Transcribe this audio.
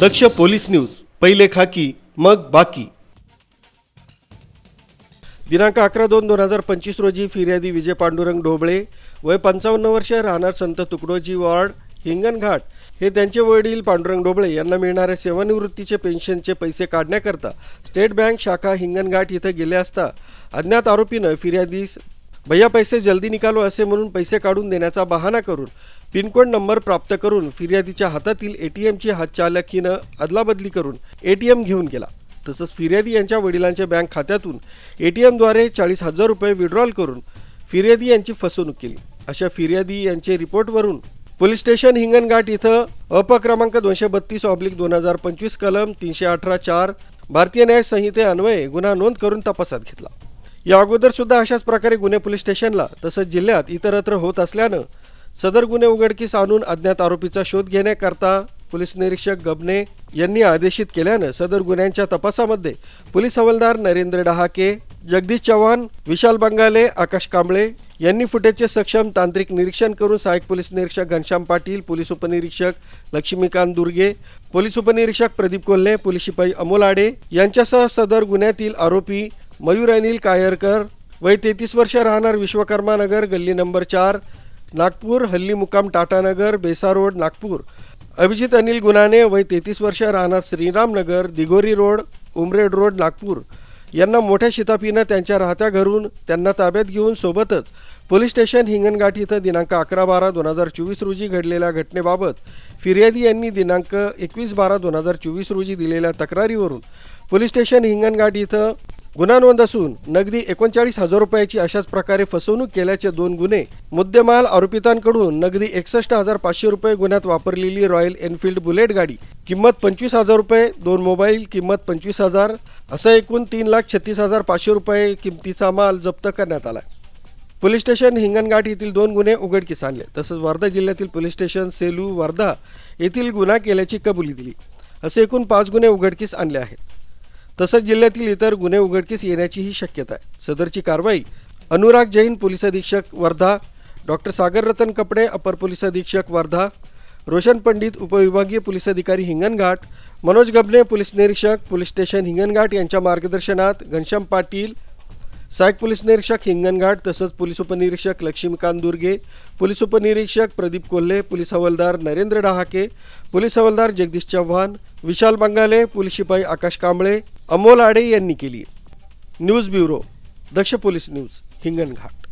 दक्ष police news पहिले खाकी मग बाकी. दिनांक अकरा दोन दोन हजार पंचवीस रोजी फिर्यादी विजय पांडुरंग ढोबळे वय पंचावन्न वर्ष राहणार संत तुकडोजी वॉर्ड हिंगणघाट. हे त्यांचे वडील पांडुरंग ढोबळे यांना मिळणाऱ्या सेवानिवृत्तीचे पेन्शनचे पैसे काढण्याकरता स्टेट बँक शाखा हिंगणघाट इथं गेले असता अज्ञात आरोपीनं फिर्यादीस भैया पैसे जल्दी निकालो असे म्हणून पैसे काढून देण्याचा बहाना करून पिनकोड नंबर प्राप्त करून फिर्यादीच्या हातातील ए टी एमची हातचालकीनं अदलाबदली करून ए टी एम घेऊन गेला. तसंच फिर्यादी यांच्या वडिलांच्या बँक खात्यातून ए टी एमद्वारे चाळीस हजार रुपये विड्रॉल करून फिर्यादी यांची फसवणूक केली. अशा फिर्यादी यांचे रिपोर्टवरून पोलीस स्टेशन हिंगणघाट इथं अपक्रमांक दोनशे बत्तीस ऑब्लिक दोन हजार पंचवीस कलम तीनशे अठरा चार भारतीय न्याय संहिते अन्वये गुन्हा नोंद करून तपासात घेतला. या अगोदर सुद्धा अशाच प्रकारे गुन्हे पोलीस स्टेशनला तसंच जिल्ह्यात इतरत्र होत असल्यानं सदर गुन्हे उघडकीस आणून अज्ञात आरोपीचा शोध घेण्याकरता पोलीस निरीक्षक गबने यांनी आदेशित केल्यानं सदर गुन्ह्यांच्या तपासामध्ये पोलीस हवालदार नरेंद्र डहाके जगदीश चव्हाण विशाल बंगाले आकाश कांबळे यांनी फुटेजचे सक्षम तांत्रिक निरीक्षण करून सहाय्यक पोलीस निरीक्षक घनश्याम पाटील पोलीस उपनिरीक्षक लक्ष्मीकांत दुर्गे पोलीस उपनिरीक्षक प्रदीप कोल्हे पोलीस शिपाई अमोल आडे यांच्यासह सदर गुन्ह्यातील आरोपी मयूर अनिल कायरकर वय तेहतीस वर्ष राहणार विश्वकर्मा नगर गल्ली नंबर चार नागपूर हल्ली मुकाम टाटानगर बेसा रोड नागपूर. अभिजित अनिल गुन्हाने वय तेहतीस वर्ष राहणार श्रीरामनगर दिगोरी रोड उमरेड रोड नागपूर. यांना मोठ्या शिताफीनं त्यांच्या राहत्या घरून त्यांना ताब्यात घेऊन सोबतच पोलीस स्टेशन हिंगणघाट इथं दिनांक अकरा बारा दोन हजार चोवीस रोजी घडलेल्या घटनेबाबत फिर्यादी यांनी दिनांक एकवीस बारा दोन हजार चोवीस रोजी दिलेल्या तक्रारीवरून पोलीस स्टेशन हिंगणघाट इथं गुन्हा नोंद असून नगदी एकोणचाळीस हजार रुपयाची अशाच प्रकारे फसवणूक केल्याचे दोन गुन्हे मुद्देमाल आरोपितांकडून नगदी एकसष्ट हजार पाचशे रुपये गुन्ह्यात वापरलेली रॉयल एनफिल्ड बुलेट गाडी किंमत पंचवीस हजार रुपये दोन मोबाईल किंमत पंचवीस हजार असं एकूण तीन लाख छत्तीस हजार पाचशे रुपये किमतीचा माल जप्त करण्यात आला पोलीस स्टेशन हिंगणघाट येथील दोन गुन्हे उघडकीस आणले तसंच वर्धा जिल्ह्यातील पोलीस स्टेशन सेलू वर्धा येथील गुन्हा केल्याची कबुली दिली. असे एकूण पाच गुन्हे उघडकीस आणले आहेत. तसंच जिल्ह्यातील इतर गुन्हे उघडकीस येण्याचीही शक्यता आहे. सदरची कारवाई अनुराग जैन पोलीस अधीक्षक वर्धा डॉक्टर सागर रतन कपडे अपर पोलीस अधीक्षक वर्धा रोशन पंडित उपविभागीय पोलीस अधिकारी हिंगणघाट मनोज गबने पोलीस निरीक्षक पोलीस स्टेशन हिंगणघाट यांच्या मार्गदर्शनात घनश्याम पाटील सहाय्यक पोलीस निरीक्षक हिंगणघाट तसंच पोलीस उपनिरीक्षक लक्ष्मीकांत दुर्गे पोलीस उपनिरीक्षक प्रदीप कोल्हे पोलीस हवालदार नरेंद्र डहाके पोलीस हवालदार जगदीश चव्हाण विशाल बंगाले पोलीस शिपाई आकाश कांबळे अमोल आडे यांनी केली. News bureau Daksh police news Hinganghat.